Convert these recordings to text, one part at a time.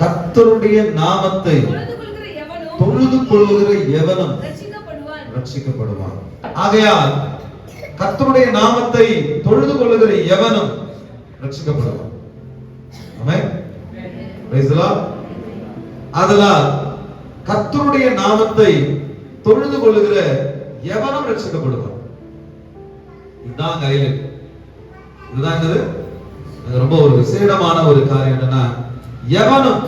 கர்த்தருடைய நாமத்தை தொழுது கொள்கிற எவனும் ரட்சிக்கப்படுவான். ஆகையால் கர்த்தருடைய நாமத்தை தொழுது கொள்ளுகிற எவனும் ரட்சிக்கப்படுவான். ஆதலால் கர்த்தருடைய நாமத்தை தொழுது கொள்ளுகிற எவனும் ரட்சிக்கப்படுவான். இதுதான் இதுதான் ரொம்ப ஒரு விசேடமான ஒரு காரியம் என்னன்னா எவனும்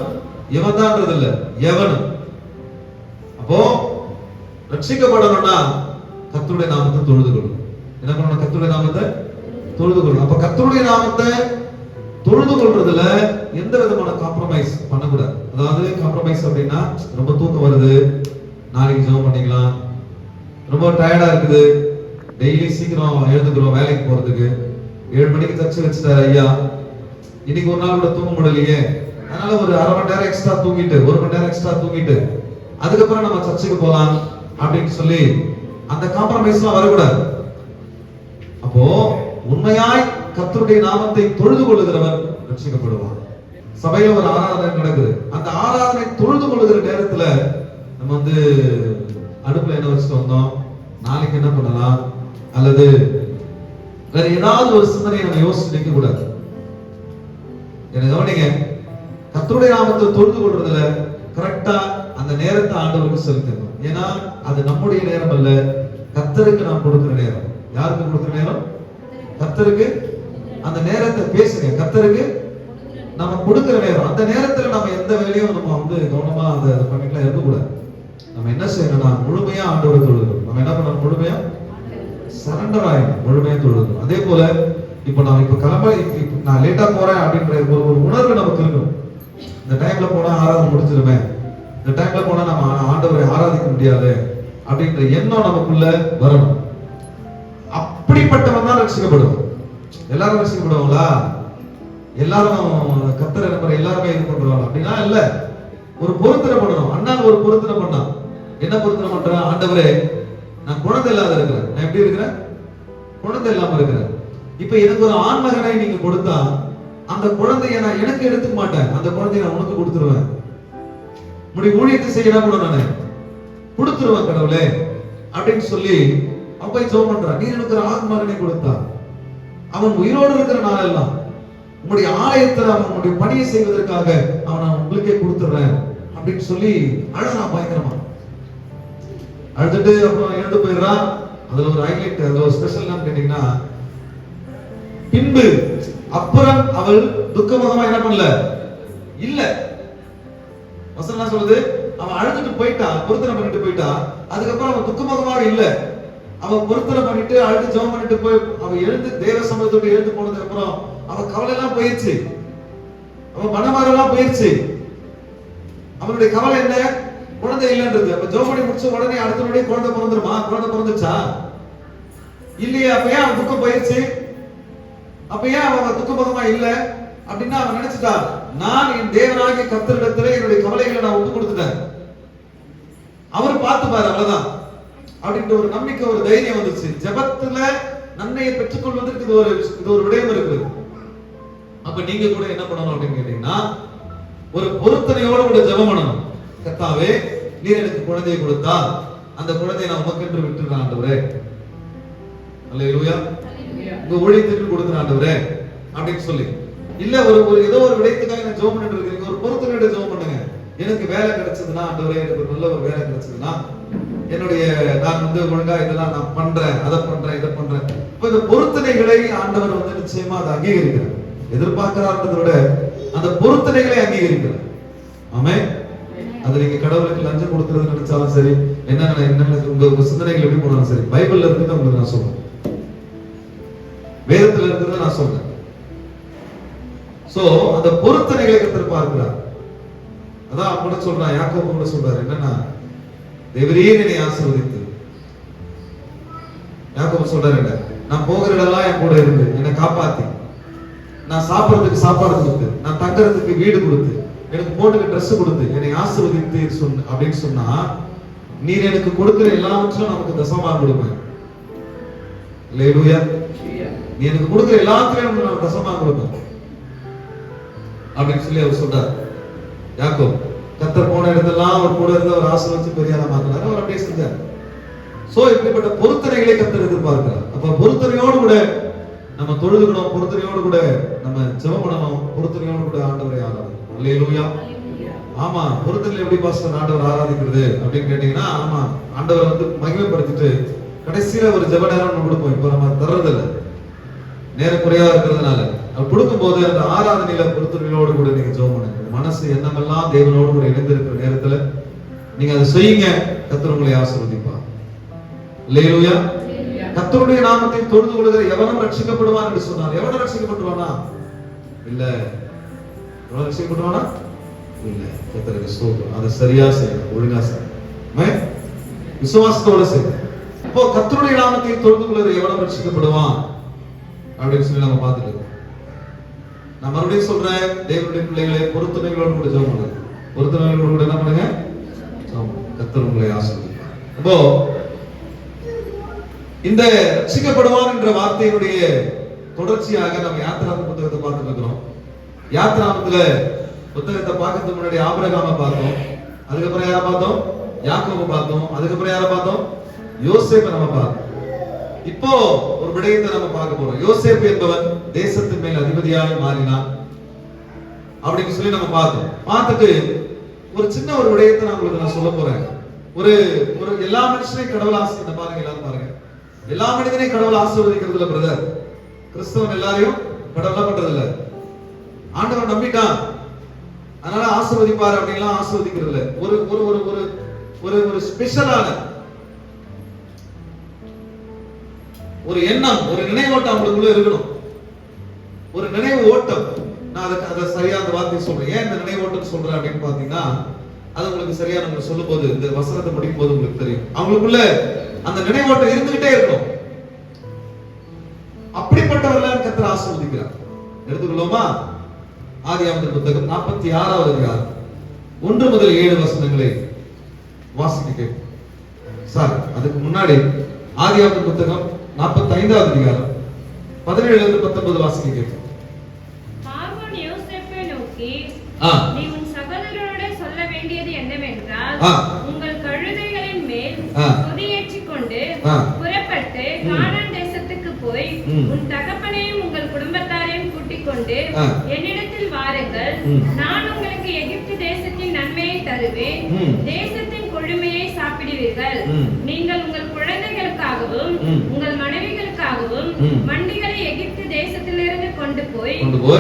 இவன் தான்றது இல்ல எவனும். அப்போ ரட்சிக்கப்படணும்னா கர்த்தருடைய நாமத்தை தொழுது கொள்ளும். என்ன பண்ணணும்? கத்துடைய நாமத்தை தொழுது கொள்ளணும் அப்ப கத்துடைய நாமத்தை தொழுது கொள்றதுல எந்த விதமான காம்ப்ரமைஸ் பண்ணக்கூடாது. அதாவது காம்ப்ரமைஸ் அப்படின்னா ரொம்ப தூக்கம் வருது நாளைக்கு ஜெபம் பண்ணிக்கலாம். ரொம்ப டயர்டா இருக்குது. டெய்லி சீக்கிரம் எழுந்துக்கிறோம் வேலைக்கு போறதுக்கு. ஏழு மணிக்கு தச்சு வச்சுட்டாரு ஐயா. இன்னைக்கு ஒரு நாள் கூட தூங்க முடியலையே. அதனால ஒரு அரை மணி நேரம் எக்ஸ்ட்ரா தூங்கிட்டு ஒரு மணி நேரம் எக்ஸ்ட்ரா தூங்கிட்டு அதுக்கப்புறம் நம்ம சர்ச்சுக்கு போலாம் அப்படின்னு சொல்லி அந்த காம்ப்ரமைஸ்லாம் வரக்கூடாது. அப்போ உண்மையாய் கத்தருடைய நாமத்தை தொழுது கொள்ளுகிறவன் ரட்சிக்கப்படுவான் சபையில ஒரு ஆராதனை நடக்குது. அந்த ஆராதனை தொழுது கொள்ளுகிற நேரத்துல நம்ம வந்து அடுப்புல என்ன வச்சுட்டு வந்தோம்? நாளைக்கு என்ன பண்ணலாம்? அல்லது வேற ஏதாவது ஒரு சிந்தனையை நம்ம யோசிச்சு நிற்க கூடாது என்ன கவனிங்க. கத்துடைய நாமத்தை தொழுது கொள்றதுல கரெக்டா அந்த நேரத்தை ஆண்டவருக்கு செலுத்தணும். ஏன்னா அது நம்முடைய நேரம் அல்ல கத்தருக்கு நாம் கொடுக்கிற நேரம். யாருக்கு கொடுக்கிற நேரம்? கத்தருக்கு அந்த நேரத்தை பேசுங்க. கத்தருக்கு நம்ம கொடுக்கிற நேரம். அந்த நேரத்துல நம்ம எந்த வேலையும் நம்ம வந்து கவனமா அதை பண்ணிக்கலாம் இருக்கக்கூடாது. நம்ம என்ன செய்யணும்னா முழுமையா ஆண்டவரை தொழுகிறோம் நம்ம என்ன பண்ணணும்? முழுமையா சரண்டர் ஆயிடும் முழுமையா தொழுகிறோம் அதே போல இப்போ நான் இப்போ கிளம்ப நான் லேட்டா போறேன் அப்படின்ற ஒரு ஒரு உணர்வு நமக்கு இருக்கும் இந்த டைம்ல போனா ஆராதனை முடிச்சிருவேன் இந்த டைம்ல போனா நம்ம ஆண்டவரை ஆராதிக்க முடியாது. அப்படின்ற எண்ணம் நமக்குள்ள வரணும். அப்படிப்பட்டவன் தான் ரசிக்கப்படும் எல்லாரும் ரசிக்கப்படுவாங்களா? எல்லாரும் கத்தரை நம்பர் எல்லாருமே இது பண்றாங்க அப்படின்னா இல்ல. ஒரு பொருத்தனை பண்ணணும். அண்ணான் ஒரு பொருத்தனை பண்ணான். என்ன பொருத்தனை பண்றான்? ஆண்டவரே நான் குழந்தை இல்லாத இருக்கிறேன். நான் எப்படி இருக்கிறேன்? குழந்தை இல்லாம இருக்கிறேன். இப்ப எனக்கு ஒரு ஆண்மகனை நீங்க கொடுத்தா அந்த குழந்தைய நான் எனக்கு எடுத்துக்க மாட்டேன். அந்த குழந்தைய நான் உனக்கு கொடுத்துருவேன். முடி ஊழியத்தை செய்யலாம் கூட நான் நானு? கொடுத்துருவேன் கடவுளே. அப்படின்னு சொல்லி அப்பா போய் பண்றான் நீ எனக்கு ஒரு கொடுத்தா அவன் உயிரோடு இருக்கிற நாளெல்லாம் உங்களுடைய ஆலயத்தில் அவன் உங்களுடைய பணியை செய்வதற்காக அவன் நான் உங்களுக்கே கொடுத்துறேன் அப்படின்னு சொல்லி அழகான் பயங்கரமா. அழுதுட்டு அப்புறம் இழந்து போயிடுறான். அதுல ஒரு ஹைலைட் அதுல ஒரு ஸ்பெஷல் என்னன்னு கேட்டீங்கன்னா பின்பு அப்புறம் அவள் துக்கமுகமா என்ன பண்ணல? இல்ல. வசனம் என்ன சொல்லுது? அவன் அழுதுட்டு போயிட்டான் பொருத்தனை பண்ணிட்டு போயிட்டான் அதுக்கப்புறம் அவன் துக்கமுகமாக இல்ல. அவன் பொருத்தனை பண்ணிட்டு அழுது ஜெபம் பண்ணிட்டு போய் அவன் எழுந்து தேவ சமயத்தோடு எழுந்து போனதுக்கு அப்புறம் அவன் கவலை எல்லாம் போயிருச்சு. அவன் மனமாரெல்லாம் போயிருச்சு. அவனுடைய கவலை என்ன? குழந்தை இல்லைன்றது. அப்ப ஜெபம் பண்ணி முடிச்ச உடனே அடுத்த உடனே குழந்தை பிறந்துருமா? குழந்தை பிறந்துச்சா இல்லையா அப்ப ஏன் அவன் துக்கம் போயிருச்சு? அப்ப ஏன் அவன் துக்கமுகமா இல்ல? அப்படின்னா அவன் நினைச்சிட்டான் நான் என் தேவனாகிய கத்தரிடத்துல என்னுடைய கவலைகளை நான் ஒப்பு கொடுத்துட்டேன். அவர் பார்த்து பாரு அவ்வளவுதான். அப்படின்ற ஒரு நம்பிக்கை ஒரு தைரியம் வந்துச்சு. ஜெபத்துல நன்மையை பெற்றுக்கொள்வதற்கு இது ஒரு இது ஒரு விடயம் இருக்குது. அப்ப நீங்க கூட என்ன பண்ணணும் அப்படின்னு கேட்டீங்கன்னா ஒரு பொருத்தனையோட கூட ஜபம் பண்ணணும். கத்தாவே நீர் எனக்கு குழந்தையை கொடுத்தா அந்த குழந்தையை நான் உமக்கென்று விட்டுறேன் ஆண்டவரே. அல்லேலூயா. உங்க ஊழியத்திற்கு கொடுக்குற ஆண்டவரே அப்படின்னு சொல்லி. இல்ல ஒரு ஒரு ஏதோ ஒரு விடயத்துக்காக நான் ஜோம் பண்ணிட்டு இருக்கீங்க ஒரு பொருத்தனையோட ஜோம் பண்ணுங்க. எனக்கு வேலை கிடைச்சதுன்னா ஆண்டவரே எனக்கு ஒரு நல்ல ஒரு வேலை கிடைச்சதுன்னா என்னுடைய நான் வந்து ஒழுங்கா இதெல்லாம் நான் பண்றேன் அதை பண்றேன் இதை பண்றேன். இப்ப இந்த பொருத்தனைகளை ஆண்டவர் வந்து நிச்சயமா அதை அங்கீகரிக்கிறார். எதிர்பார்க்கிறார்ன்றதை விட அந்த பொருத்தனைகளை அங்கீகரிக்கிறார். ஆமே அது நீங்க கடவுளுக்கு லஞ்சம் கொடுக்கறது நினைச்சாலும் சரி என்ன என்ன உங்க சிந்தனைகள் எப்படி போனாலும் சரி பைபிள்ல இருந்து உங்களுக்கு நான் சொல்றேன். வேதத்துல இருக்கிறத நான் சொல்றேன். சோ அந்த பொருத்தனைகளை கத்தர் பார்க்கிறார். அதான் கூட சொல்றான் யாக்கோபு கூட சொல்றாரு என்னன்னா தேவரீர் என்னை ஆசீர்வதித்து. யாக்கோபு சொல்றாரு என்ன நான் போகிற இடம்லாம் என் கூட இருந்து என்னை காப்பாத்தி. நான் சாப்பிடறதுக்கு சாப்பாடு கொடுத்து நான் தங்குறதுக்கு வீடு கொடுத்து எனக்கு போட்டுக்கு ட்ரெஸ் கொடுத்து என்னை ஆசிர்வதித்து சொன்ன அப்படின்னு சொன்னா நீர் எனக்கு கொடுக்கிற எல்லாவற்றிலும் நமக்கு தசமா கொடுப்பேன். இல்லையா நீ எனக்கு கொடுக்கிற எல்லாத்துலயும் நான் தசமா கொடுப்பேன் அப்படின்னு சொல்லி அவர் சொல்றார் யாக்கோ கத்தர் போன இடத்தெல்லாம் அவர் கூட இருந்து அவர் ஆசீர்வதிச்சு பெரியாரா மாத்தினாரு. அவர் அப்படியே செஞ்சார். சோ இப்படிப்பட்ட பொருத்தனைகளை கத்தர் எதிர்பார்க்கிறார். அப்ப பொருத்தனையோடு கூட நம்ம தொழுதுக்கணும் பொருத்தனையோடு கூட நம்ம ஜெபம் பண்ணணும் பொருத்தனையோடு கூட ஆண்டவரை ஆராதிக்கணும். அல்லேலூயா. ஆமா பொருத்தனையில எப்படி பாஸ்டர் ஆண்டவர் ஆராதிக்கிறது அப்படின்னு கேட்டீங்கன்னா ஆமா ஆண்டவரை வந்து மகிமைப்படுத்திட்டு கடைசியில ஒரு ஜெப நேரம் கொடுப்போம். இப்போ நம்ம தர்றதில்ல. நேரம் குறைவா இருக்கிறதுனால கொடுக்கும்போது அந்த ஆராதனையில பொருத்தனையோடு கூட நீங்க ஜெபம் பண்ணுங்க. மனசு எண்ணமெல்லாம் தேவனோடு கூட இணைந்திருக்கிற நேரத்துல நீங்க அதை செய்யுங்க. கத்தர் உங்களை ஆசீர்வதிப்பார் அல்லேலூயா கத்தருடைய நாமத்தை தொழுது கொள்கிற எவனும் ரட்சிக்கப்படுவான் என்று சொன்னார். எவனும் ரட்சிக்கப்பட்டுவானா இல்ல. எவனும் ரட்சிக்கப்படுவானா இல்ல. கத்தருக்கு ஸ்தோத்திரம். அதை சரியா செய்யணும் ஒழுங்கா செய்யணும் விசுவாசத்தோட செய்யணும் இப்போ கத்தருடைய நாமத்தை தொழுது கொள்கிற எவனும் ரட்சிக்கப்படுவான் அப்படின்னு சொல்லி நம்ம பார்த்துட்டு இருக்கோம். நான் மறுபடியும் சொல்றேன் தேவனுடைய பிள்ளைகளை பொருத்தனைகளோடு கூட ஜெபம் பண்ணுங்க. பொருத்தனைகளோடு கூட என்ன பண்ணுங்க? கத்தர் உங்களை ஆசிரியர் அப்போ இந்த ரசிக்கப்படுவான் என்ற வார்த்தையினுடைய தொடர்ச்சியாக நம்ம யாத்திராந்த புத்தகத்தை பார்த்துட்டு இருக்கிறோம். யாத்திராமத்துல புத்தகத்தை பார்க்கறதுக்கு முன்னாடி ஆபரகாம பார்த்தோம். அதுக்கப்புறம் யாரை பார்த்தோம்? யாக்கோவை பார்த்தோம். அதுக்கப்புறம் யாரை பார்த்தோம்? யோசேப்பை நம்ம பார்த்தோம். இப்போ ஒரு விடயத்தை நம்ம பார்க்க போறோம். யோசேப் என்பவன் தேசத்தின் மேல் அதிபதியாக மாறினான். அப்படின்னு சொல்லி நம்ம பார்த்தோம். பார்த்துட்டு ஒரு சின்ன ஒரு விடயத்தை நான் உங்களுக்கு நான் சொல்ல போறேன். ஒரு ஒரு எல்லா மனுஷனையும் கடவுள் ஆசை இந்த பாருங்க எல்லாரும் பாருங்க. எல்லா மனிதனையும் கடவுள் ஆசீர்வதிக்கிறது இல்ல பிரதர் கிறிஸ்தவன் எல்லாரையும் கடவுளா பண்றது இல்ல ஆண்டவன் நம்பிட்டான். அதனால ஆசீர்வதிப்பார் அப்படின்லாம் ஆசீர்வதிக்கிறது இல்ல ஒரு ஒரு ஒரு ஒரு ஒரு ஒரு ஸ்பெஷலான ஒரு எண்ணம் ஒரு நினைவோட்டம் அவங்களுக்குள்ள இருக்கணும். ஒரு நினைவு ஓட்டம். நான் அதை அதை சரியா அந்த வார்த்தையை சொல்றேன். ஏன் இந்த நினைவு ஓட்டம் சொல்றேன் அப்படின்னு பாத்தீங்கன்னா அது உங்களுக்கு சரியா நம்ம சொல்லும் போது இந்த வசனத்தை முடிக்கும் போது உங்களுக்கு தெரியும். அவங்களுக்குள்ள அந்த நினைவோட்டம் இருந்துகிட்டே இருக்கும். அப்படிப்பட்டவர்கள கத்தர் ஆசீர்வதிக்கிறார். எடுத்துக்கொள்வோமா ஆதியாமத்தின் புத்தகம் நாற்பத்தி ஆறாவது அதிகாரம். ஒன்று முதல் ஏழு வசனங்களை வாசிக்க சார் அதுக்கு முன்னாடி ஆதியாமத்தின் புத்தகம் நாற்பத்தி ஐந்தாவது அதிகாரம் பதினேழுல இருந்து பத்தொன்பது வாசிக்க நீ உன் சகோதரரோட சொல்ல வேண்டியது என்னவென்றால். உங்கள் கழுதைகளின் மேல் கொண்டு. புறப்பட்டு. கானான் தேசத்துக்கு போய். உன் தகப்பனையும் உங்கள் குடும்பத்தாரையும் கூட்டிக் கொண்டு. என்னிடத்தில் வாருங்கள். நான் உங்களுக்கு எகிப்து தேசத்தின் நன்மையை தருவேன். தேசத்தின் கொழுமையை சாப்பிடுவீர்கள். நீங்கள் உங்கள் குழந்தைகளுக்காகவும். உங்கள் மனைவிகளுக்காகவும் ம். மண்டிகளை எகிப்து தேசத்திலிருந்து கொண்டு போய்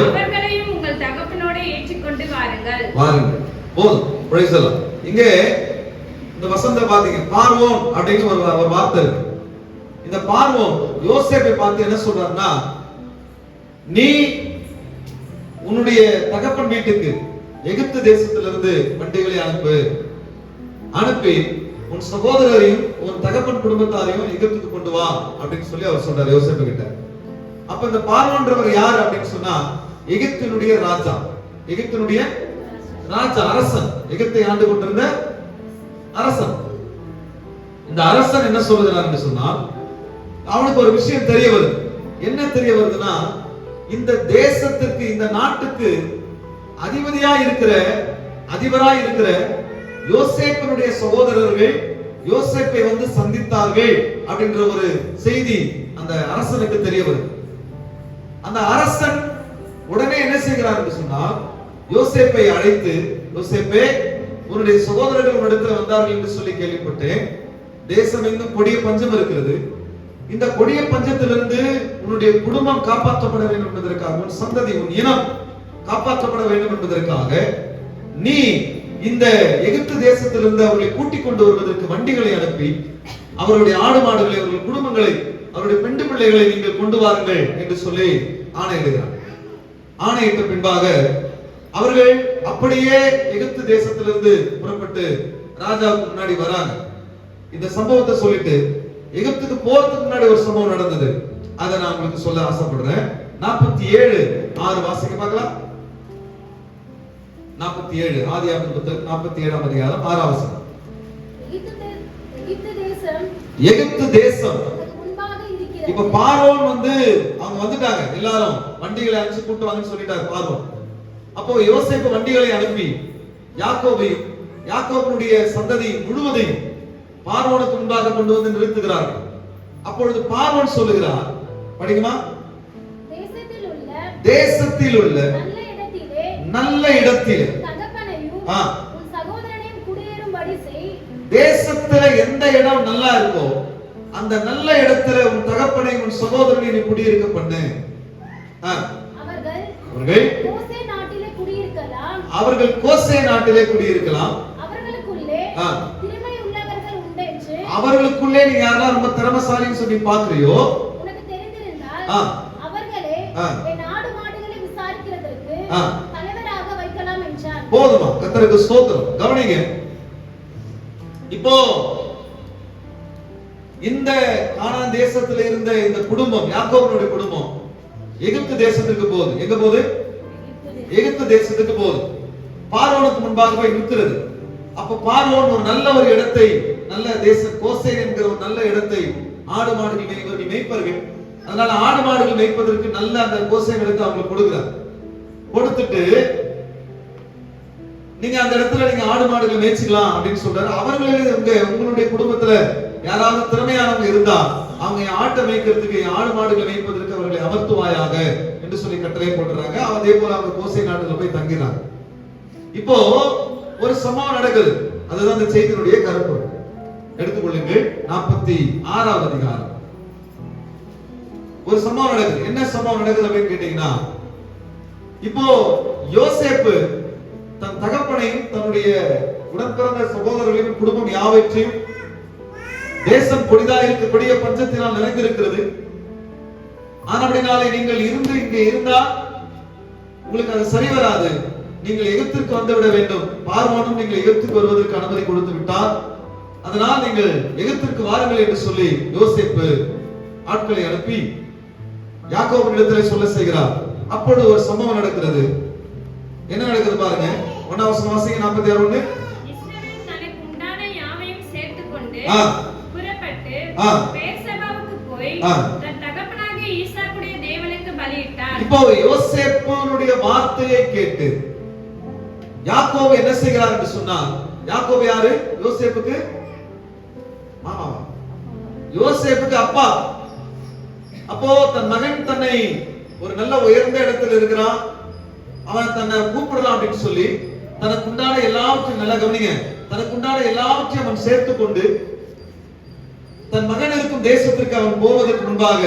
அவர்களையும் உங்கள் தகப்பனோட ஏற்றிக்கொண்டு வாருங்கள் வாருங்கள் போதும் Lord. இங்கே இந்த வசந்த பாத்தீங்க பார்வோன் அப்படின்னு ஒரு ஒரு வார்த்தை இருக்கு இந்த பார்வோன் யோசேப்பை பார்த்து என்ன சொல்றாருன்னா நீ உன்னுடைய தகப்பன் வீட்டுக்கு எகிப்து தேசத்திலிருந்து வண்டிகளை அனுப்பு அனுப்பி உன் சகோதரரையும் உன் தகப்பன் குடும்பத்தாரையும் எகிப்துக்கு கொண்டு வா அப்படின்னு சொல்லி அவர் சொல்றாரு யோசேப்பு கிட்ட அப்ப இந்த பார்வன்றவர் யார் அப்படின்னு சொன்னா எகிப்தினுடைய ராஜா. எகிப்தினுடைய ராஜா அரசன். எகிப்தை ஆண்டு கொண்டிருந்த அரசன். இந்த அரசன் என்ன சொல்லுகிறார் சொன்னால் அவனுக்கு ஒரு விஷயம் தெரிய வருது. என்ன தெரிய வருதுன்னா இந்த தேசத்துக்கு இந்த நாட்டுக்கு அதிபதியா இருக்கிற அதிபரா இருக்கிற யோசேப்பினுடைய சகோதரர்கள் யோசேப்பை வந்து சந்தித்தார்கள் அப்படின்ற ஒரு செய்தி அந்த அரசனுக்கு தெரிய வருது. அந்த அரசன் உடனே என்ன செய்கிறார் என்று சொன்னால் யோசேப்பை அழைத்து யோசேப்பே உன்னுடைய சகோதரர்கள் உன்னிடத்தில் வந்தார்கள் என்று சொல்லி கேள்விப்பட்டேன். தேசம் எங்கும் கொடிய பஞ்சம் இருக்கிறது. இந்த கொடிய பஞ்சத்திலிருந்து உன்னுடைய குடும்பம் காப்பாற்றப்பட வேண்டும் என்பதற்காக உன் சந்ததி உன் இனம் காப்பாற்றப்பட வேண்டும் என்பதற்காக நீ இந்த எகிப்து தேசத்திலிருந்து அவர்களை கூட்டிக் கொண்டு வருவதற்கு வண்டிகளை அனுப்பி அவருடைய ஆடு மாடுகளை அவர்கள் குடும்பங்களை அவருடைய பெண்டு பிள்ளைகளை நீங்கள் கொண்டு வாருங்கள் என்று சொல்லி ஆணையிடுகிறார். ஆணையிட்ட பின்பாக அவர்கள் அப்படியே எகிப்து தேசத்திலிருந்து புறப்பட்டு ராஜாவுக்கு முன்னாடி வராங்க. இந்த சம்பவத்தை சொல்லிட்டு எகிப்துக்கு போறதுக்கு முன்னாடி ஒரு சம்பவம் நடந்தது. அதை நான் உங்களுக்கு சொல்ல ஆசைப்படுறேன். நாற்பத்தி ஏழு ஆறு வாசிக்க பார்க்கலாம். நாற்பத்தி ஏழு ஆதி புத்தகம் நாற்பத்தி ஏழாம் அதிகாரம் வசனம். எகிப்து தேசம். இப்ப பார்வோன் வந்து அவங்க வந்துட்டாங்க. எல்லாரும் வண்டிகளை அனுப்பிச்சு கூட்டு வாங்கன்னு சொல்லிட்டாரு பார்வோன். அப்போ யோசேப்பு வண்டிகளை அனுப்பி யாக்கோபையும் யாக்கோபனுடைய சந்ததி முழுவதையும் பார்வோனுக்கு முன்பாக கொண்டு வந்து நிறுத்துகிறார்கள். அப்பொழுது பார்வோன் சொல்லுகிறார் படிக்குமா? தேசத்தில் உள்ள நல்ல இடத்திலே தேசத்துல எந்த இடம் நல்லா இருக்கோ அந்த நல்ல இடத்துல உன் தகப்பனை உன் சகோதரனை நீ குடியிருக்க பண்ணு. அவர்கள் அவர்கள்? கோசே நாட்டிலே குடியிருக்கலாம். அவர்களுக்குள்ளே நீ யாரெல்லாம் ரொம்ப திறமசாலின்னு சொல்லி பாக்குறியோ. அவர்களே ஆ. என் ஆடு மாடுகளை விசாரிக்கிறதற்கு ஆ. தலைவராக வைக்கலாம் என்றார் கர்த்தருக்கு ஸ்தோத்திரம். கவனிங்க. இப்போ இந்த கானான் தேசத்துல இருந்த இந்த குடும்பம் யாக்கோவனுடைய குடும்பம் எகிப்து தேசத்துக்கு போகுது. எங்க போகுது? எகிப்து தேசத்துக்கு போகுது. பார்வனுக்கு முன்பாக போய் நிற்கிறது. அப்ப பார்வன் ஒரு நல்ல ஒரு இடத்தை நல்ல தேச கோசை என்கிற ஒரு நல்ல இடத்தை ஆடு மாடுகள் மேய்ப்பவர்கள் மேய்ப்பார்கள். அதனால ஆடு மாடுகள் மேய்ப்பதற்கு நல்ல அந்த கோசை இடத்தை அவங்களுக்கு கொடுக்கிறார். கொடுத்துட்டு நீங்க அந்த இடத்துல நீங்க ஆடு மாடுகளை மேய்ச்சிக்கலாம் அப்படின்னு சொல்றாரு. அவர்களே உங்க உங்களுடைய குடும்பத்துல யாராவது திறமையானவங்க இருந்தா அவங்க என் ஆட்டை மேய்க்கிறதுக்கு என் ஆடு மாடுகளை மேய்ப்பதற்கு அவர்களை அமர்த்துவாயாக என்று சொல்லி கட்டளை போடுறாங்க அதே போல அவங்க கோசை நாட்டுல போய் தங்கிறாங்க இப்போ ஒரு சம்பவம் நடக்குது. அதுதான் இந்த செய்தியினுடைய கருப்பு. எடுத்துக்கொள்ளுங்கள். நாற்பத்தி ஆறாவது அதிகாரம். ஒரு சம்பவம் நடக்குது. என்ன சம்பவம் நடக்குது அப்படின்னு கேட்டீங்கன்னா இப்போ யோசேப்பு தன் தகப்பனையும் தன்னுடைய உடன்பிறந்த சகோதரர்களையும் குடும்பம் யாவற்றையும் தேசம் கொடிதாக இருக்கக்கூடிய பஞ்சத்தினால் நிறைந்திருக்கிறது. ஆனபடினாலே நீங்கள் இருந்து இங்கே இருந்தால் உங்களுக்கு அது சரி வராது. நீங்கள் எகிப்திற்கு வந்துவிட வேண்டும். பார்வோனும் நீங்கள் எகிப்துக்கு வருவதற்கு அனுமதி கொடுத்து விட்டார். அதனால் நீங்கள் எகிப்திற்கு வாருங்கள் என்று சொல்லி யோசிப்பு ஆட்களை அனுப்பி யாக்கோவின் இடத்திலே சொல்ல செய்கிறார். அப்பொழுது ஒரு சம்பவம் நடக்கிறது. என்ன நடக்குது பாருங்க. ஒன்னாம் வசனம் வாசிங்க நாற்பத்தி ஆறு ஆ. புறப்பட்டு ஆ. பெயர்செபாவுக்கு போய். தன் தகப்பனாகிய ஈசாக்குடைய தேவனுக்கு பலியிட்டார் இப்போ யோசேப்புனுடைய வார்த்தையை கேட்டு யாக்கோபு என்ன செய்கிறார் என்று சொன்னார் யாக்கோபு யாரு யோசேப்புக்கு அப்பா அப்போ தன் மகன் தன்னை ஒரு நல்ல உயர்ந்த இடத்துல இருக்கிறான் அவன் தன்னை கூப்பிடலாம் அப்படின்னு சொல்லி தனக்கு உண்டான எல்லாவற்றையும் நல்லா கவனிங்க. தனக்கு உண்டான எல்லாவற்றையும் அவன் சேர்த்து கொண்டு தன் மகன் இருக்கும் தேசத்திற்கு அவன் போவதற்கு முன்பாக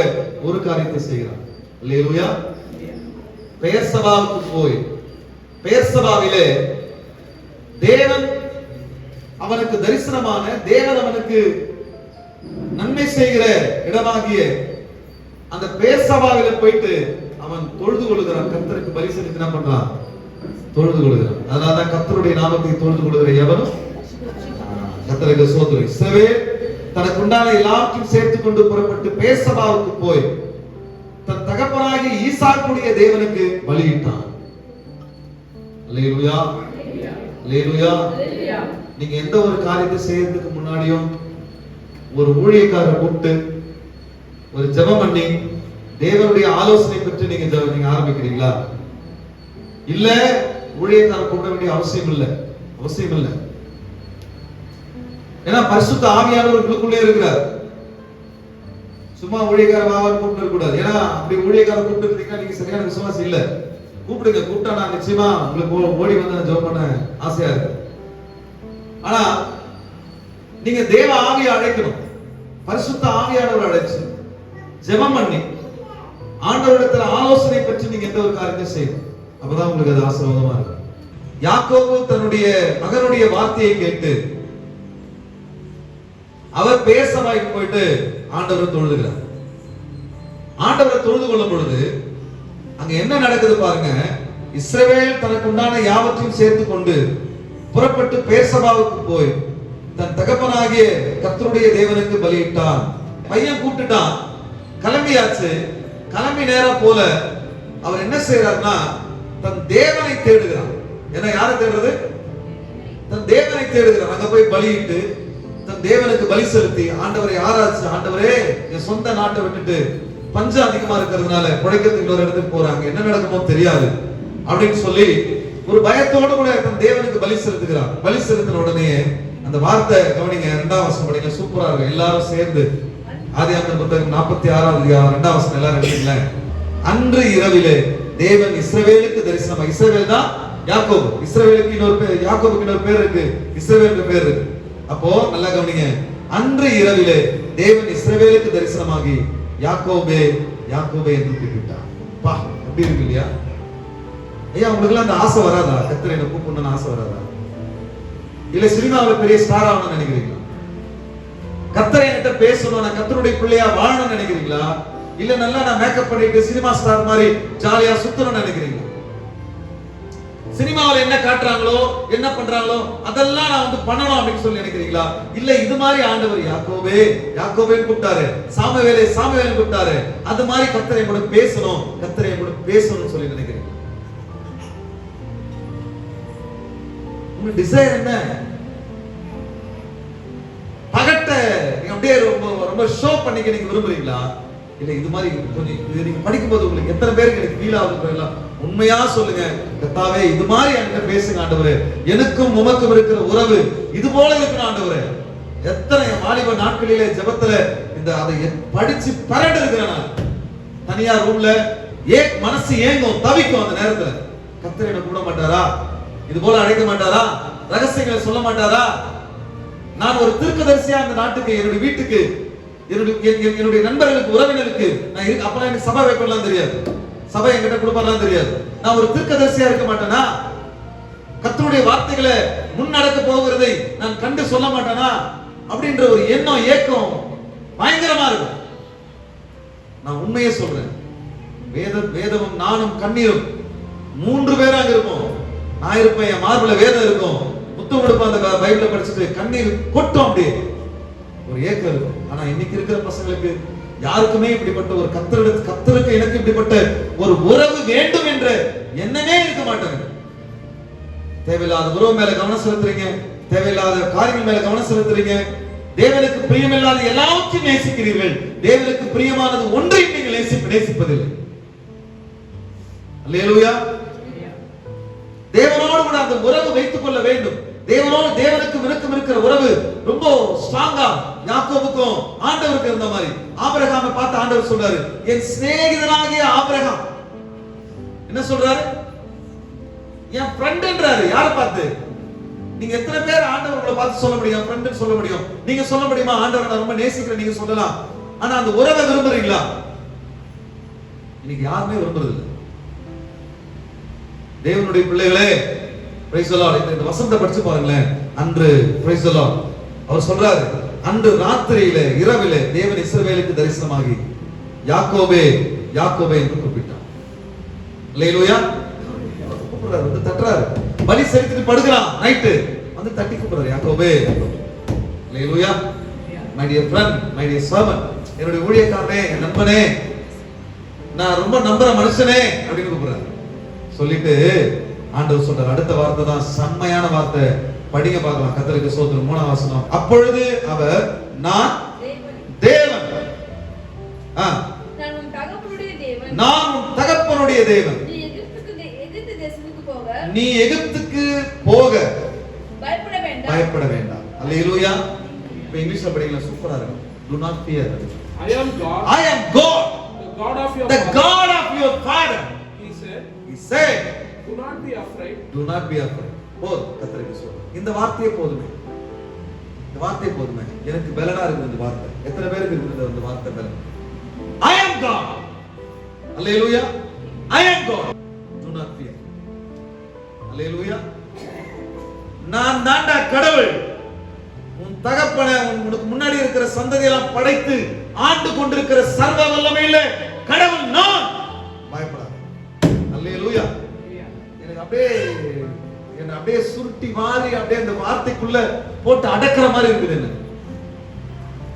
ஒரு காரியத்தை செய்கிறான். இல்லையா பெயர் சபாவுக்கு போய் பெயர் சபாவிலே தேவன் அவனுக்கு தரிசனமான தேவன் அவனுக்கு நன்மை செய்கிற இடமாகிய அந்த பேர் சபாவில போயிட்டு அவன் தொழுது கொள்கிறான். கத்தருக்கு பலி என்ன பண்றான்? தொழுது கொள்கிறான் அதனாலதான் கத்தருடைய நாமத்தை தொழுது கொள்கிற எவரும் கத்தருக்கு சோதனை இஸ்ரவே தனக்கு உண்டான எல்லாவற்றையும் சேர்த்துக் கொண்டு புறப்பட்டு பேசபாவுக்கு போய் தன் தகப்பனாகி ஈசாக்குடைய தேவனுக்கு பலியிட்டான் அல்லேலூயா. அல்லேலூயா. நீங்க எந்த ஒரு காரியத்தை செய்யறதுக்கு முன்னாடியும் ஒரு ஊழியக்காரரை கூப்பிட்டு ஒரு ஜெபம் பண்ணி தேவனுடைய ஆலோசனை பெற்று நீங்க நீங்க ஆரம்பிக்கிறீங்களா? இல்ல ஊழியக்காரர் கூப்பிட வேண்டிய அவசியம் இல்லை. அவசியம் இல்லை. ஏன்னா பரிசுத்த ஆவியானவர்களுக்குள்ளே இருக்கிறார். சும்மா ஊழியக்கார மாவன் கூப்பிட்டு கூடாது. ஏன்னா அப்படி ஊழியக்கார கூப்பிட்டு இருந்தீங்கன்னா நீங்க சரியான விசுவாசம் இல்ல. கூப்பிடுங்க கூப்பிட்டா நான் நிச்சயமா உங்களுக்கு ஓடி வந்து நான் ஜெபம் பண்ண ஆசையா இருக்கு. ஆனா நீங்க தேவ ஆவியை அழைக்கணும். பரிசுத்த ஆவியானவர் அழைச்சு ஜெபம் பண்ணி ஆண்டவரிடத்துல ஆலோசனை பெற்று நீங்க எந்த ஒரு காரியத்தை செய்யணும். அப்பதான் உங்களுக்கு அது ஆசீர்வாதமா இருக்கும். யாக்கோபு தன்னுடைய மகனுடைய வார்த்தையை கேட்டு அவர் பேசவாய்க்கு போயிட்டு ஆண்டவரை தொழுதுகிறார். ஆண்டவரை தொழுது கொள்ளும் பொழுது அங்க என்ன நடக்குது பாருங்க. இஸ்ரவேல் தனக்கு உண்டான யாவற்றையும் சேர்த்து கொண்டு புறப்பட்டு பேசவாவுக்கு போய் தன் தகப்பனாகிய கத்தருடைய தேவனுக்கு பலியிட்டான். பையன் கூப்பிட்டுட்டான். கிளம்பியாச்சு. கிளம்பி நேரம் போல அவர் என்ன செய்யறாருன்னா தன் தேவனை தேடுகிறான். ஏன்னா யாரை தேடுறது? தன் தேவனை தேடுகிறான். அங்க போய் பலியிட்டு தன் தேவனுக்கு பலி செலுத்தி ஆண்டவரை ஆராய்ச்சி ஆண்டவரே என் சொந்த நாட்டை விட்டுட்டு பஞ்சம் அதிகமா இருக்கிறதுனால குழைக்கிறதுக்கு இன்னொரு இடத்துக்கு போறாங்க. என்ன நடக்குமோ தெரியாது. அப்படின்னு சொல்லி ஒரு பயத்தோடு கூட தன் தேவனுக்கு பலி செலுத்துகிறான். பலி செலுத்தின உடனே அந்த வார்த்தை கவனிங்க இரண்டாம் வருஷம் படிங்க. சூப்பரா இருக்கும். எல்லாரும் சேர்ந்து ஆதி அந்த புத்தகம் நாற்பத்தி ஆறாவது அதிகாரம் இரண்டாம் வசனம் எல்லாரும் அன்று இரவிலே தேவன் இஸ்ரவேலுக்கு தரிசனம்? இஸ்ரவேல் தான் யாக்கோபு. இஸ்ரவேலுக்கு இன்னொரு பேர் யாக்கோபுக்கு இன்னொரு பேர் இருக்கு. இஸ்ரவேலுக்கு பேர் இருக்கு. அப்போ நல்லா கவனிங்க. அன்று இரவிலே தேவன் இஸ்ரவேலுக்கு தரிசனமாகி யாக்கோபே யாக்கோபே என்று கூப்பிட்டார். பா எப்படி இருக்கு இல்லையா? ஐயா உங்களுக்கு அந்த ஆசை வராதா? கத்திர என்ன கூப்பிடணும்னு ஆசை வராதா? இல்ல சினிமாவில் பெரிய ஸ்டார் ஆகணும்னு நினைக்கிறீங்களா? கத்தரை என்கிட்ட பேசணும் நான் கத்தருடைய பிள்ளையா வாழணும்னு நினைக்கிறீங்களா? இல்ல நல்லா நான் மேக்கப் பண்ணிட்டு சினிமா ஸ்டார் மாதிரி ஜாலியா சுத்தணும்னு நினைக்கிறீங்க சினிமாவில் என்ன காட்டுறாங்களோ என்ன பண்றாங்களோ அதெல்லாம் நான் வந்து பண்ணணும் அப்படின்னு சொல்லி நினைக்கிறீங்களா? இல்ல இது மாதிரி ஆண்டவர் யாக்கோவே யாக்கோபேன்னு கூப்பிட்டாரு. சாமவேலை சாமவேலை கூப்பிட்டாரு. அது மாதிரி கத்தரை கூட பேசணும் கத்தரை கூட பேசணும்னு சொல்லி நினைக்கிறீங்க உங்க டிசைர் என்ன? பகட்ட நீங்க அப்படியே ரொம்ப ரொம்ப ஷோ பண்ணிக்க நீங்க விரும்புறீங்களா? இல்லை இது மாதிரி கொஞ்சம் இது நீங்கள் படிக்கும்போது உங்களுக்கு எத்தனை பேருக்கு எனக்கு ஃபீல் ஆகுது உண்மையா சொல்லுங்க. கத்தாவே இது மாதிரி என்கிட்ட பேசுங்க ஆண்டவரே. எனக்கும் உமக்கும் இருக்கிற உறவு இது போல இருக்கிற ஆண்டவரே. எத்தனை வாலிப நாட்களிலே ஜபத்துல இந்த அதை படிச்சு பரண்டு இருக்கிறேன் நான். தனியா ரூம்ல ஏ மனசு ஏங்கும் தவிக்கும் அந்த நேரத்துல. கத்தர் என்ன கூட மாட்டாரா? இது போல அழைக்க மாட்டாரா? ரகசியங்களை சொல்ல மாட்டாரா? நான் ஒரு திருக்கதரிசியா அந்த நாட்டுக்கு என்னுடைய வீட்டுக்கு என்னுடைய என்னுடைய நண்பர்களுக்கு உறவினருக்கு நான் இருக்கு அப்பெல்லாம் எனக்கு சபை வைக்கலாம் தெரியாது. சபை என்கிட்ட கொடுப்பாரலாம் தெரியாது. நான் ஒரு தீர்க்கதரிசியா இருக்க மாட்டேனா? கத்தனுடைய வார்த்தைகளை முன்னடக்க போகிறதை நான் கண்டு சொல்ல மாட்டேனா? அப்படின்ற ஒரு எண்ணம் ஏக்கம் பயங்கரமா இருக்கும். நான் உண்மையே சொல்றேன். வேத வேதமும் நானும் கண்ணீரும் மூன்று பேரா இருக்கும் இருப்போம். நான் இருப்பேன் என் மார்பில் வேதம் இருக்கும். புத்தகம் எடுப்பேன் அந்த பைபிளை படிச்சுட்டு கண்ணீர் கொட்டும் அப்படியே. ஒரு ஏக்கம் இருக்கும். ஆனா இன்னைக்கு இருக்கிற பசங்களுக்கு யாருக்குமே இப்படிப்பட்ட ஒரு கத்தருட கத்தருக்கு எனக்கு இப்படிப்பட்ட ஒரு உறவு வேண்டும் என்ற எண்ணமே இருக்க மாட்டாங்க தேவையில்லாத உறவு மேல கவனம் செலுத்துறீங்க. தேவையில்லாத காரியங்கள் மேல கவனம் செலுத்துறீங்க. தேவனுக்கு பிரியமில்லாத எல்லாவற்றையும் நேசிக்கிறீர்கள். தேவனுக்கு பிரியமானது ஒன்றையும் நீங்கள் நேசி நேசிப்பதில்லை. அல்லேலூயா. தேவனோடு கூட அந்த உறவு வைத்துக் கொள்ள வேண்டும். தேவனோடு தேவனுக்கும் எனக்கும் இருக்கிற உறவு ரொம்ப ஸ்ட்ராங்கா யாக்கோபுக்கும் ஆண்டவருக்கு இருந்த மாதிரி. ஆபிரகாமை பார்த்து ஆண்டவர் சொல்றாரு என் சிநேகிதனாகிய ஆபிரகாம். என்ன சொல்றாரு? என் ஃப்ரெண்ட்ன்றாரு யார பார்த்து? நீங்க எத்தனை பேர் ஆண்டவர்களை பார்த்து சொல்ல முடியும்? ஃப்ரெண்ட் சொல்ல முடியும். நீங்க சொல்ல முடியுமா? ஆண்டவர் நான் ரொம்ப நேசிக்கிறேன் நீங்க சொல்லலாம். ஆனா அந்த உறவை விரும்புறீங்களா? இன்னைக்கு யாருமே விரும்புறது இல்லை தேவனுடைய பிள்ளைகளே இந்த இந்த வசனத்தை படிச்சு பாருங்களேன். அன்று பிரைஸ் அவர் சொல்றாரு அன்று ராத்திரியில இரவில தேவன் இஸ்ரவேலுக்கு தரிசனமாகி யாக்கோபே யாக்கோபே என்று கூப்பிட்டார். அல்லேலூயா கூப்பிடுறாரு வந்து தட்டுறாரு. பலி செலுத்திட்டு படுக்கிறான் நைட்டு. வந்து தட்டி கூப்பிடுறாரு யாக்கோபே. Hallelujah my dear friend my dear servant என்னுடைய ஊழியக்காரனே என் நண்பனே நான் ரொம்ப நம்புற மனுஷனே அப்படின்னு கூப்பிடுறாரு. சொல்லிட்டு ஆண்டவர் சொல்றார் அடுத்த வார்த்தை தான் செம்மையான வார்த்தை. படிங்க பார்க்கலாம் கத்தருக்கு சோதரம் மூணாம் வசனம். அப்பொழுது அவர் நான் தேவன், நான் உன் தகப்பனுடைய தேவன். நான் உன் தகப்பனுடைய தேவன். நீ எகிப்துக்கு போக. நீ எகிப்துக்கு போக. பயப்பட வேண்டாம். வேண்டாம். அல்லேலூயா இப்ப இங்கிலீஷ்ல படிக்கலாம் சூப்பரா இருக்கும். Do not fear. I am God, i am god. The God of your the god of your father. He said, he said Do not be afraid. போதும் கத்தருக்கு சொல்றேன் இந்த வார்த்தையே போதுமே. இந்த வார்த்தையே போதுமே. எனக்கு பலனா இருக்குது இந்த வார்த்தை. எத்தனை பேருக்கு இருக்குது இந்த வார்த்தை பலன்? I am God. Hallelujah. I am God. Do not fear. அல்லேலூயா. நான் தாண்டா கடவுள். உன் தகப்பனை உன் உனக்கு முன்னாடி இருக்கிற சந்ததியெல்லாம் படைத்து ஆண்டு கொண்டிருக்கிற சர்வ வல்லமையில கடவுள் நான். பயப்படாத. அல்லேலூயா. அப்படியே என்ன அப்படியே சுருட்டி மாறி அப்படியே அந்த வார்த்தைக்குள்ள போட்டு அடக்குற மாதிரி இருக்குது என்ன?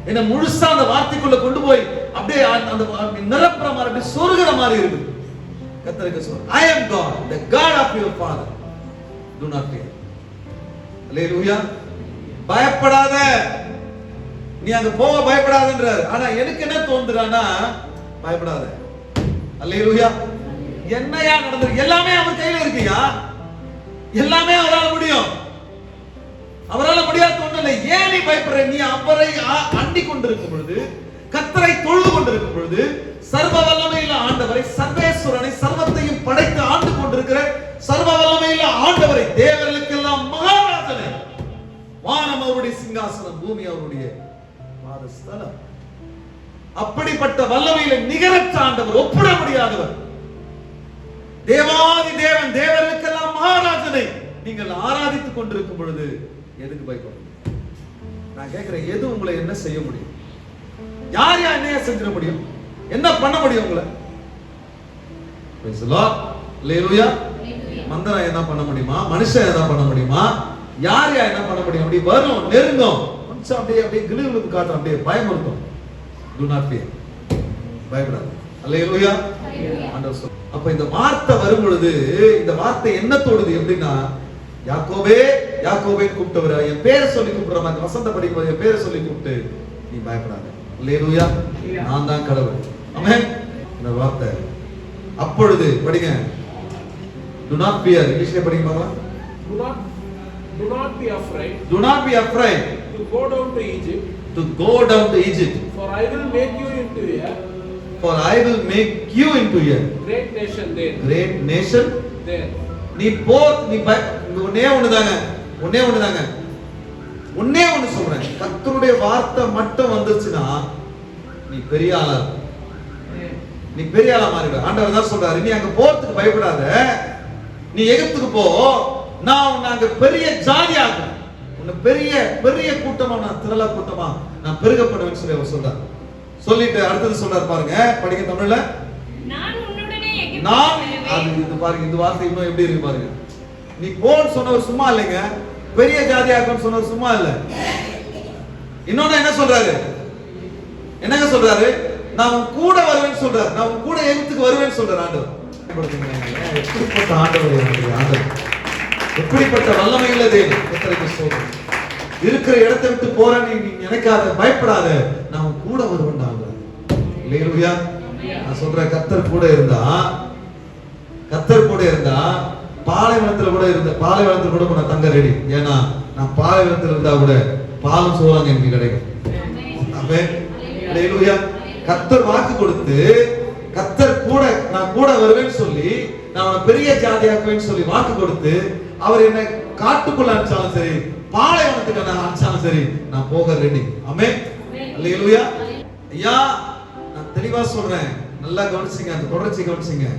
என்ன முழுசா அந்த வார்த்தைக்குள்ள கொண்டு போய் அப்படியே அந்த அந்த நிரப்புற மாதிரி அப்படியே சொருகிற மாதிரி இருக்குது. கத்தருக்கு சொல் I am God the God of your father do not fear hallelujah பயப்படாத. நீ அங்க போக பயப்படாதன்றார். ஆனா எனக்கு என்ன தோன்றுறானா பயப்படாத. அல்லேலூயா என்னையா நடந்திருக்கு எல்லாமே அவர் கையில இருக்குயா? எல்லாமே அவரால் முடியும். அவரால் முடியாத ஒண்ணு ஏன் நீ பயப்படுற? நீ அவரை ஆ- கொண்டிருக்கும் பொழுது கத்தரை தொழுது கொண்டிருக்கும் பொழுது சர்வ வல்லமையில ஆண்டவரை சர்வேஸ்வரனை சர்வத்தையும் படைத்து ஆண்டு கொண்டிருக்கிற சர்வ வல்லமையில ஆண்டவரை தேவர்களுக்கெல்லாம் மகாராஜனை. வானம் அவருடைய சிங்காசனம் பூமி அவருடைய அப்படிப்பட்ட வல்லமையில நிகரற்ற ஆண்டவர் ஒப்பிட முடியாதவர். தேவாதி தேவன் தேவர்களுக்கெல்லாம் மகாராஜனை நீங்கள் ஆராதித்துக் கொண்டிருக்கும் பொழுது எதுக்கு பயப்படணும் நான் கேட்கிறேன் எது உங்களை என்ன செய்ய முடியும்? யார் யார் என்ன செஞ்சிட முடியும்? என்ன பண்ண முடியும் உங்களை. மந்திரம் என்ன பண்ண முடியுமா? மனுஷன் என்ன பண்ண முடியுமா? யார் யார் என்ன பண்ண முடியும்? அப்படி வரும் நெருங்கும். கொஞ்சம் அப்படியே அப்படியே கிளுகிழுப்பு காட்டும் அப்படியே பயமுறுத்தும். Not fear. பயப்படாது சொல் அப்ப இந்த வார்த்தை வரும் பொழுது இந்த வார்த்தை என்ன தோடுது எப்படின்னா யாக்கோபே யாக்கோபே கூப்பிட்டவர்? என் பேரை சொல்லி கூப்பிடுற மாதிரி வசந்த படிக்கும் என் பேரை சொல்லி கூப்பிட்டு நீ பயப்படாத. அல்லேலூயா. நான் தான் கடவுள். ஆமென். இந்த வார்த்தை. அப்பொழுது படிங்க. Do not fear. இங்கிலீஷ்ல படிங்க பார்க்கலாம் Do not, do not be afraid. Do not be afraid. To go down to Egypt, to go down to Egypt. For I will make you into a for I will make you into a great nation there. great nation. There. நீ போ நீ பய- ஒன்னே ஒண்ணுதாங்க. ஒன்னே ஒண்ணுதாங்க. ஒன்னே ஒண்ணு சொல்றேன். கர்த்தருடைய வார்த்தை மட்டும் வந்துச்சுன்னா நீ பெரிய ஆளா. நீ பெரிய ஆளா மாறிடுவ. ஆண்டவர் தான் சொல்றாரு? நீ அங்க போறதுக்கு பயப்படாத. நீ எகிப்துக்கு போ. நான் உன்னை அங்க பெரிய ஜாதி ஆக்குறேன். உன்னை பெரிய பெரிய கூட்டமா நான் திரள கூட்டமா நான் பெருகப்படுவேன்னு சொல்லி அவர் சொல்றார். சொல்லிட்டு அடுத்தது சொல்றாரு பாருங்க. படிக்க தமிழ்ல. நான். அது இது பாருங்க இந்த வார்த்தை இன்னும் எப்படி இருக்கு பாருங்க. நீ போன்னு சொன்னவர் சும்மா இல்லைங்க. பெரிய ஜாதியாக்கன்னு சொன்னவர் சும்மா இல்ல. இன்னொன்னு என்ன சொல்றாரு? என்னங்க சொல்றாரு? நான் உன் கூட வருவேன்னு சொல்றாரு. நான் உன் கூட எகிப்துக்கு வருவேன்னு சொல்றாரு ஆண்டவர். எப்படிப்பட்ட ஆண்டவர் ஆண்டவர் எப்படிப்பட்ட வல்லமையுள்ள தேவன் கர்த்தருக்கு ஸ்தோத்திரம். இருக்கிற இடத்தை விட்டு போறேன்னு நீ நினைக்காத பயப்படாத. நான் கூட வருவேன் இல்லையா நான் சொல்றேன் கத்தர் கூட இருந்தா கத்தர் கூட இருந்தா பாலைவனத்துல கூட இருந்த பாலைவனத்துல கூட நான் தங்க ரெடி ஏன்னா நான் பாலைவனத்துல இருந்தா கூட பாலும் சோறாங்க எனக்கு கிடைக்கும். கத்தர் வாக்கு கொடுத்து கத்தர் கூட நான் கூட வருவேன்னு சொல்லி நான் பெரிய ஜாதியாக்குவேன்னு சொல்லி வாக்கு கொடுத்து அவர் என்ன காட்டுக்குள்ள அனுப்பிச்சாலும் சரி பாலைவனத்துக்கு நான் அனுப்பிச்சாலும் சரி நான் போக ரெடி ஆமே அல்லேலூயா. ஐயா நான் தெளிவா சொல்றேன். நல்லா கவனிச்சுங்க அந்த தொடர்ச்சி கவனிச்சுங்க.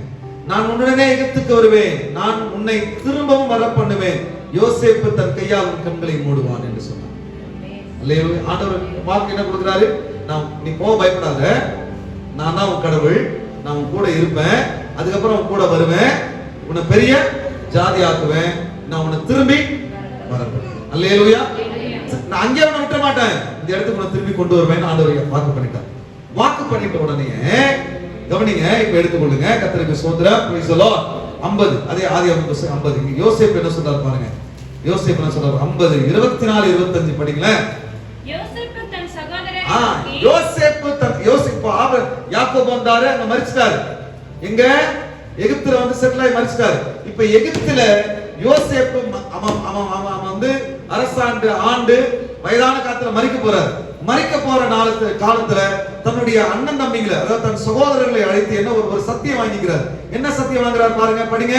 நான் உன்னுடனே எகிப்துக்கு வருவேன். நான் உன்னை திரும்பவும் வர பண்ணுவேன் யோசேப்பு தன் கையால் உன் கண்களை மூடுவான் என்று சொன்னான். அல்லேலூயா. ஆண்டவர் வாக்கு என்ன கொடுக்குறாரு? நான் நீ போக பயப்படாத. நான் தான் உன் கடவுள். நான் உன் கூட இருப்பேன். அதுக்கப்புறம் உன் கூட வருவேன். உன்னை பெரிய ஜாதி ஆக்குவேன் நான் உன்னை திரும்பி வரப்பேன் அல்லேலூயா நான் அங்கே உன்னை விட்ட மாட்டேன். இந்த இடத்துக்கு உன்னை திரும்பி கொண்டு வருவேன். ஆண்டவர் வாக்கு பண்ணிட்டார் வாக்கு பண்ணிட்ட உடனே கவனிங்க இப்ப எடுத்துக்கொள்ளுங்க. கத்தருக்கு the Lord. 50 அதே ஆதி 50 இங்க யோசேப்பு என்ன சொல்றாரு பாருங்க. யோசேப்பு என்ன சொல்றாரு? 50 24 25 படிங்களேன். யோசேப்பு தன் யோசேப்பு ஆப யாக்கோபு வந்தாரு அங்க மரிச்சிட்டாரு எங்க? எகிப்துல வந்து செட்டில் ஆகி மரிச்சிட்டாரு இப்ப எகிப்துல யோசேப்பு அவன் அவன் அவன் வந்து அரசாண்டு ஆண்டு வயதான காலத்துல மறிக்க போறாரு. மறிக்க போற நாளத்து காலத்துல தன்னுடைய அண்ணன் தம்பிகளை அதாவது தன் சகோதரர்களை அழைத்து என்ன ஒரு ஒரு சத்தியம் வாங்கிக்கிறார். என்ன சத்தியம் வாங்குறாரு பாருங்க படிங்க.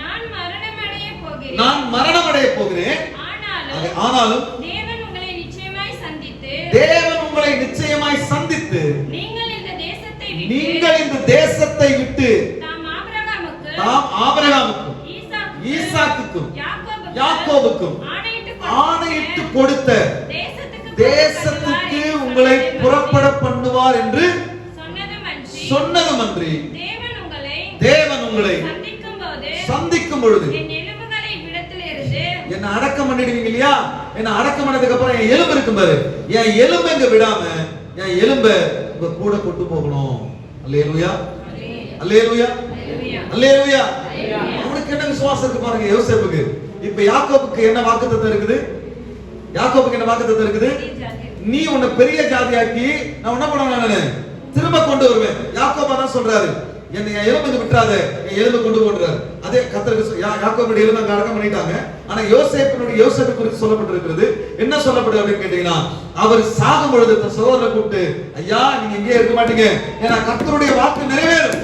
நான் மரணமடைய போகிறேன். நான் மரணம் அடைய போகிறேன். ஆனாலும் தேவன் உங்களை நிச்சயமாய் சந்தித்து நீங்கள் இந்த தேசத்தை விட்டு நாம் ஆபிரகாமுக்கும் ஈசாக்குக்கு, ஈசாக்குக்கும் யாக்கோபுக்கு யாக்கோபுக்கும் ஆணையிட்டு கொடுத்த தேசத்துக்கு உங்களை புறப்பட பண்ணுவார் என்று சொன்னதுமன்றி சொன்னதுமன்றி தேவன் உங்களை சந்திக்கும் பொழுது என்ன அடக்கம் பண்ணிடுவீங்க இல்லையா? என்ன அடக்கம் பண்ணதுக்கு அப்புறம் என் எலும்பு இருக்கும் பாரு. என் எலும்பு இங்க விடாம என் எலும்ப உங்க கூட கொண்டு போகணும். அல்லேலூயா. அல்லேலூயா. அல்லேலூயா. அவனுக்கு என்ன விசுவாசம் இருக்கு பாருங்க யோசேப்புக்கு. இப்ப யாக்கோபுக்கு என்ன வாக்குத்தத்தம் இருக்குது? யாக்கோபுக்கு என்ன வாக்குத்தத்தம் இருக்குது? நீ உன்னை பெரிய ஜாதியாக்கி நான் என்ன பண்ணுவேன் நானு. திரும்ப கொண்டு வருவேன். யாக்கோபா தான் சொல்றாரு. என்னை என் எலும்புக்கு விட்டுறாத. என் எலும்பு கொண்டு போடுறாரு அதே கத்தருக்கு யாக்கோபுடைய எலும்பு அங்க அடக்கம் பண்ணிட்டாங்க. ஆனா யோசேப்பினுடைய யோசேப்பை குறித்து சொல்லப்பட்டிருக்கிறது. என்ன சொல்லப்படுது அப்படின்னு கேட்டீங்கன்னா அவர் சாகும் பொழுது தன் சகோதரரை கூப்பிட்டு ஐயா நீங்க இங்கே இருக்க மாட்டீங்க. ஏன்னா கர்த்தருடைய வாக்கு நிறைவேறும்.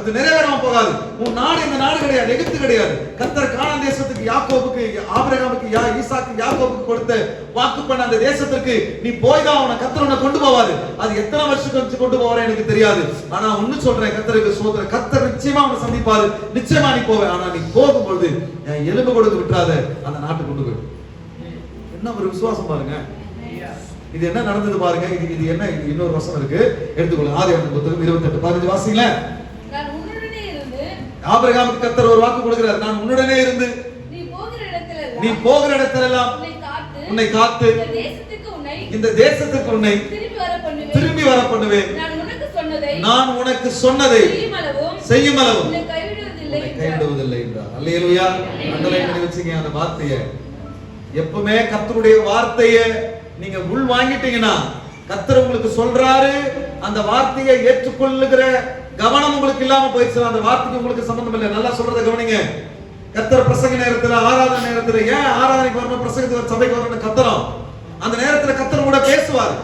அது நிறைவேறாம போகாது. உன் நாடு இந்த நாடு கிடையாது எகிப்து கிடையாது. கத்தர் கானான் தேசத்துக்கு யாக்கோபுக்கு ஆபிரகாமுக்கு யா ஈசாக்கு யாக்கோபுக்கு கொடுத்த வாக்கு பண்ண அந்த தேசத்திற்கு நீ போய் தான் அவனை கத்தர் உன்னை கொண்டு போவாரு. அது எத்தனை வருஷம் கழிச்சு கொண்டு போவாரு எனக்கு தெரியாது. ஆனா ஒண்ணு சொல்றேன் கத்தருக்கு சோதர கத்தர் நிச்சயமா அவனை சந்திப்பாரு. நிச்சயமா நீ போவே. ஆனா நீ போகும்பொழுது என் எலும்பு கொடுத்து விட்டுறாத. அந்த நாட்டு கொண்டு போய். என்ன ஒரு விசுவாசம் பாருங்க. இது என்ன நடந்தது பாருங்க. இது இது என்ன? இது இன்னொரு வசனம் இருக்கு. எடுத்துக்கொள்ளுங்க. ஆதி புத்தகம் இருபத்தி எட்டு பதினஞ்சு வாசிங்களேன். ஆபிரகாமுக்கு கத்தர் ஒரு வாக்கு கொடுக்கிறார் நான் உன்னுடனே இருந்து நீ போகிற போகிற இடத்திலெல்லாம் உன்னை காத்து இந்த தேசத்துக்கு உன்னை திரும்பி வர பண்ணுவேன் நான் உனக்கு சொன்னதை செய்யும் அளவு கைவிடுவதில்லை என்றார். அல்லேலூயா. அண்டலை பண்ணி வச்சுங்க அந்த வார்த்தையை. எப்பவுமே கர்த்தருடைய வார்த்தையை நீங்க உள் வாங்கிட்டீங்கன்னா கர்த்தர் உங்களுக்கு சொல்றாரு அந்த வார்த்தையை ஏற்றுக்கொள்ளுகிற கவனம் உங்களுக்கு இல்லாம போயிடுச்சு அந்த வார்த்தைக்கு உங்களுக்கு சம்பந்தம் இல்லை. நல்லா சொல்றதை கவனிங்க. கத்தர் பிரசங்க நேரத்துல ஆராதனை நேரத்துல ஏன் ஆராதனைக்கு வரணும் பிரசங்கத்துக்கு சபைக்கு வரணும் கத்தரம் அந்த நேரத்துல கத்தர் கூட பேசுவார்.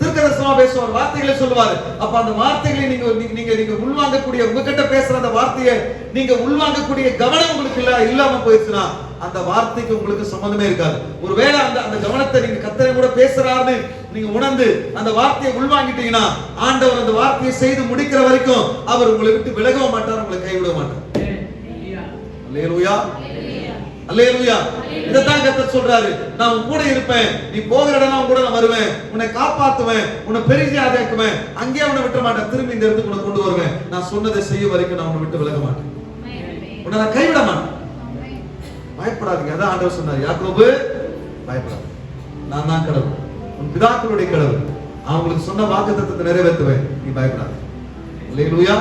திருக்கதர்சனமா பேசுவார் வார்த்தைகளை சொல்லுவார். அப்ப அந்த வார்த்தைகளை நீங்க நீங்க- நீங்க உள்வாங்கக்கூடிய உங்ககிட்ட பேசுற அந்த வார்த்தையை நீங்க உள்வாங்கக்கூடிய கவனம் உங்களுக்கு இல்ல இல்லாம போயிடுச்சுன்னா அந்த வார்த்தைக்கு உங்களுக்கு சம்பந்தமே இருக்காது. ஒருவேளை அந்த அந்த கவனத்தை நீங்க கத்தரை கூட பேசுறாருன்னு நீங்க உணர்ந்து அந்த வார்த்தையை உள்வாங்கிட்டீங்கன்னா ஆண்டவர் அந்த வார்த்தையை செய்து முடிக்கிற வரைக்கும் அவர் உங்களை விட்டு விலகவும் மாட்டார் உங்களை கைவிட மாட்டார். அல்லேலூயா. அல்லேலூயா. இதைத்தான் கர்த்தர் சொல்றாரு. நான் உன் கூட இருப்பேன். நீ போகிற இடம் உன் கூட நான் வருவேன். உன்னை காப்பாத்துவேன். உன்னை பெரிய ஆதாக்குவேன் அங்கேயே உன்னை விட்ட மாட்டேன். திரும்பி இந்த இடத்துக்கு உன்னை கொண்டு வருவேன். நான் சொன்னதை செய்ய வரைக்கும் நான் உன்னை விட்டு விலக மாட்டேன். உன்னை நான் கைவிட மாட்டேன். பயப்படாதீங்க. அதான் ஆண்டவர் சொன்னார். யாக்கோபு பயப்படாது நான் தான் கடவுள். உன் பிதாக்களுடைய கடவுள். அவங்களுக்கு சொன்ன வாக்கு தத்துவத்தை நிறைவேற்றுவேன். நீ பயப்படாத அல்லேலூயா.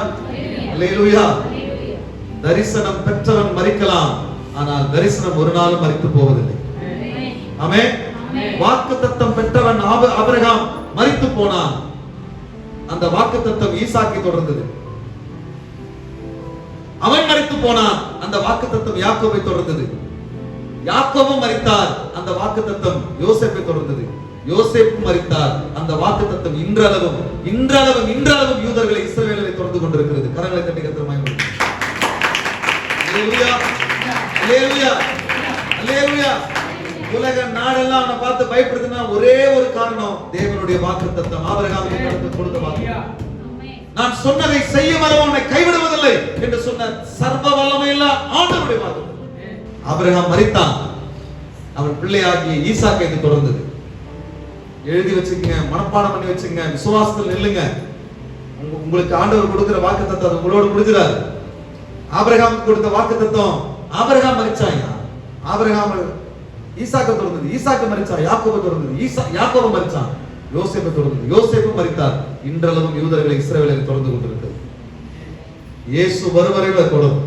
அல்லேலூயா. தரிசனம் பெற்றவன் மறிக்கலாம். ஆனால் தரிசனம் ஒரு நாளும் மறித்து போவதில்லை. ஆமே வாக்கு தத்தம் பெற்றவன் ஆபிரகாம் மறித்து போனான். அந்த வாக்கு தத்தம் ஈசாக்கை தொடர்ந்தது. அவன் மறித்து போனான். அந்த வாக்கு தத்தம் யாக்கோபை தொடர்ந்தது. யாக்கோபும் மறித்தார் அந்த வாக்கு தத்தம் யோசேப்பை தொடர்ந்தது. யோசேப்பும் மறித்தார் அந்த வாக்கு தத்தம் இன்றளவும் இன்றளவும் இன்றளவும் யூதர்களை இஸ்ரவேலரை தொடர்ந்து கொண்டிருக்கிறது. கரங்களை தட்டி கத்திரமாய் உலக நாடெல்லாம் அவனை பார்த்து பயப்படுதுன்னா ஒரே ஒரு காரணம் தேவனுடைய வாக்கு தத்தம் கொடுத்த- வாக்கு. நான் சொன்னதை செய்ய அளவு உன்னை கைவிடுவதில்லை என்று சொன்ன சர்வ வல்லமையுள்ள ஆண்டவருடைய வாக்கு. ஆபிரகாம் மறித்தான் அவன் பிள்ளையாகிய ஈசாக்கை இது தொடர்ந்தது. எழுதி வச்சுக்கங்க மனப்பாடம் பண்ணி வச்சுங்க விசுவாசத்தில் நில்லுங்க. உங்களுக்கு ஆண்டவர் கொடுக்கிற வாக்கு தத்துவம் உங்களோட கொடுக்கிறார் ஆபிரகாம் கொடுத்த வாக்கு தத்துவம் ஆபிரகாம் மறிச்சாயா ஆபிரகாம் ஈசாக்க தொடர்ந்தது. ஈசாக்கு மரிச்சா யாக்கோப தொடர்ந்தது. ஈசா யாக்கோபு மறிச்சான் யோசேப்பு தொடர்ந்தது. யோசேப்பு மறித்தார் இன்றளவும் யூதர்களை இஸ்ரேவேலை தொடர்ந்து கொண்டிருக்கிறது. இயேசு வருவரையில் தொடரும்